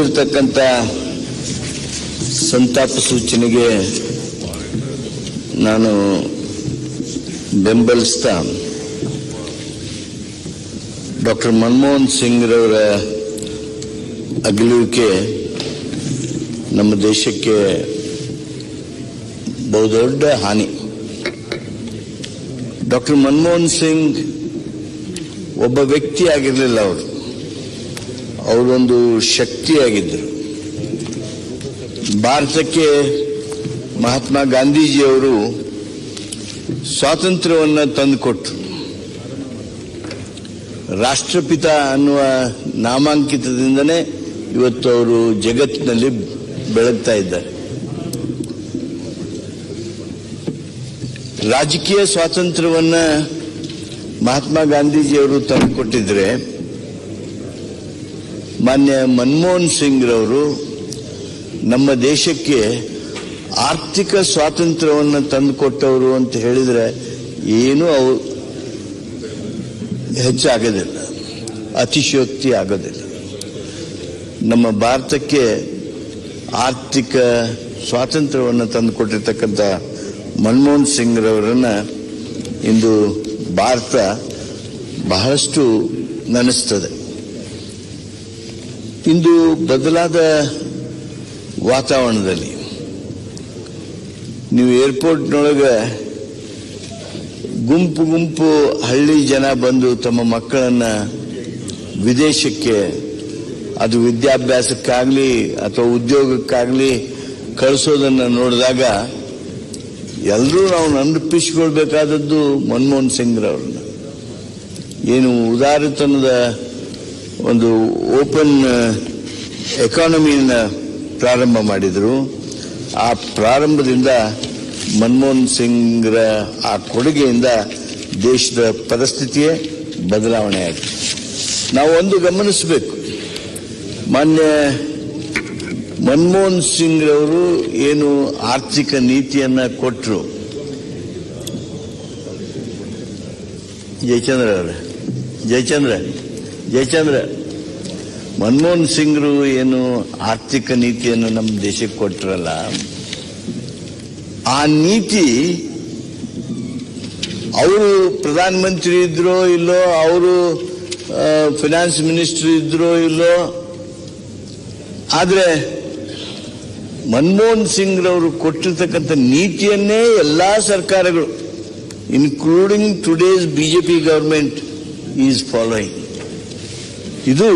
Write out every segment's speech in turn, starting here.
ಇರ್ತಕ್ಕಂಥ ಸಂತಾಪ ಸೂಚನೆಗೆ ನಾನು ಬೆಂಬಲಿಸ್ತಾ ಡಾಕ್ಟರ್ ಮನಮೋಹನ್ ಸಿಂಗ್ ರವರ ಅಗಲುವಿಕೆ ನಮ್ಮ ದೇಶಕ್ಕೆ ಬಹುದೊಡ್ಡ ಹಾನಿ. ಡಾಕ್ಟರ್ ಮನಮೋಹನ್ ಸಿಂಗ್ ಒಬ್ಬ ವ್ಯಕ್ತಿ ಆಗಿರಲಿಲ್ಲ ಅವರು. ಅವರೊಂದು ಶಕ್ತಿಯಾಗಿದ್ದರು. ಭಾರತಕ್ಕೆ ಮಹಾತ್ಮ ಗಾಂಧೀಜಿಯವರು ಸ್ವಾತಂತ್ರ್ಯವನ್ನು ತಂದುಕೊಟ್ರು. ರಾಷ್ಟ್ರಪಿತ ಅನ್ನುವ ನಾಮಾಂಕಿತದಿಂದನೇ ಇವತ್ತು ಅವರು ಜಗತ್ತಿನಲ್ಲಿ ಬೆಳಗ್ತಾ ಇದ್ದಾರೆ. ರಾಜಕೀಯ ಸ್ವಾತಂತ್ರ್ಯವನ್ನ ಮಹಾತ್ಮ ಗಾಂಧೀಜಿಯವರು ತಂದುಕೊಟ್ಟಿದ್ರೆ ಮಾನ್ಯ ಮನಮೋಹನ್ ಸಿಂಗ್ ರವರು ನಮ್ಮ ದೇಶಕ್ಕೆ ಆರ್ಥಿಕ ಸ್ವಾತಂತ್ರ್ಯವನ್ನು ತಂದುಕೊಟ್ಟವರು ಅಂತ ಹೇಳಿದ್ರೆ ಏನೂ ಅವು ಹೆಚ್ಚಾಗೋದಿಲ್ಲ, ಅತಿಶಯೋಕ್ತಿ ಆಗೋದಿಲ್ಲ. ನಮ್ಮ ಭಾರತಕ್ಕೆ ಆರ್ಥಿಕ ಸ್ವಾತಂತ್ರ್ಯವನ್ನು ತಂದುಕೊಟ್ಟಿರ್ತಕ್ಕಂಥ ಮನಮೋಹನ್ ಸಿಂಗ್ ರವರನ್ನ ಇಂದು ಭಾರತ ಬಹಳಷ್ಟು ನೆನೆಸ್ತದೆ. ಇಂದು ಬದಲಾದ ವಾತಾವರಣದಲ್ಲಿ ನೀವು ಏರ್ಪೋರ್ಟ್ನೊಳಗೆ ಗುಂಪು ಗುಂಪು ಹಳ್ಳಿ ಜನ ಬಂದು ತಮ್ಮ ಮಕ್ಕಳನ್ನು ವಿದೇಶಕ್ಕೆ, ಅದು ವಿದ್ಯಾಭ್ಯಾಸಕ್ಕಾಗಲಿ ಅಥವಾ ಉದ್ಯೋಗಕ್ಕಾಗಲಿ ಕಳಿಸೋದನ್ನು ನೋಡಿದಾಗ ಎಲ್ಲರೂ ನಾವು ನೆನಪಿಸಿಕೊಳ್ಬೇಕಾದದ್ದು ಮನಮೋಹನ್ ಸಿಂಗ್ರವ್ರನ್ನ. ಏನು ಉದಾರತನದ ಒಂದು ಓಪನ್ ಎಕಾನಮಿಯನ್ನು ಪ್ರಾರಂಭ ಮಾಡಿದರು. ಆ ಪ್ರಾರಂಭದಿಂದ ಮನಮೋಹನ್ ಸಿಂಗ್ರ ಆ ಕೊಡುಗೆಯಿಂದ ದೇಶದ ಪರಿಸ್ಥಿತಿಯೇ ಬದಲಾವಣೆ ಆಯಿತು. ನಾವು ಒಂದು ಗಮನಿಸಬೇಕು. ಮಾನ್ಯ ಮನಮೋಹನ್ ಸಿಂಗ್ ರವರು ಏನು ಆರ್ಥಿಕ ನೀತಿಯನ್ನು ಕೊಟ್ಟರು ಜಯಚಂದ್ರ ಅವರೇ. ಜಯಚಂದ್ರ ಜಯಚಂದ್ರ ಮನಮೋಹನ್ ಸಿಂಗ್ರು ಏನು ಆರ್ಥಿಕ ನೀತಿಯನ್ನು ನಮ್ಮ ದೇಶಕ್ಕೆ ಕೊಟ್ಟರಲ್ಲ ಆ ನೀತಿ ಅವರು ಪ್ರಧಾನಮಂತ್ರಿ ಇದ್ರೋ ಇಲ್ಲೋ, ಅವರು ಫಿನಾನ್ಸ್ ಮಿನಿಸ್ಟರ್ ಇದ್ರೋ ಇಲ್ಲೋ, ಆದರೆ ಮನಮೋಹನ್ ಸಿಂಗ್ ರವರು ಕೊಟ್ಟಿರ್ತಕ್ಕಂಥ ನೀತಿಯನ್ನೇ ಎಲ್ಲ ಸರ್ಕಾರಗಳು including today's BJP government is following ಇದು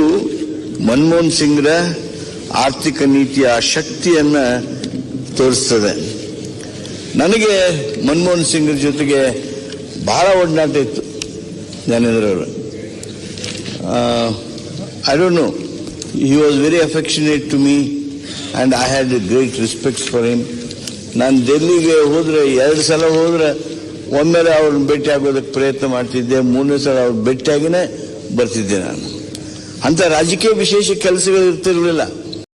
ಮನಮೋಹನ್ ಸಿಂಗ್ರ ಆರ್ಥಿಕ ನೀತಿಯ ಶಕ್ತಿಯನ್ನ ತೋರಿಸ್ತದೆ. ನನಗೆ ಮನಮೋಹನ್ ಸಿಂಗ್ ಜೊತೆಗೆ ಬಹಳ ಒಡನಾಟ ಇತ್ತು ಜ್ಞಾನೇಂದ್ರ ಅವರು. I don't know he was very affectionate to me and I had great respects for him ನಾನು ಡೆಲ್ಲಿಗೆ ಹೋದರೆ, ಎರಡು ಸಲ ಹೋದರೆ ಒಮ್ಮೆಲೆ ಅವ್ರನ್ನ ಭೇಟಿ ಆಗೋದಕ್ಕೆ ಪ್ರಯತ್ನ ಮಾಡ್ತಿದ್ದೆ, ಮೂರನೇ ಸಲ ಅವ್ರು ಭೇಟಿಯಾಗಿನೇ ಬರ್ತಿದ್ದೆ ನಾನು. ಅಂತ ರಾಜಕೀಯ ವಿಶೇಷ ಕೆಲಸಗಳು ಇರ್ತಿರ್ಲಿಲ್ಲ.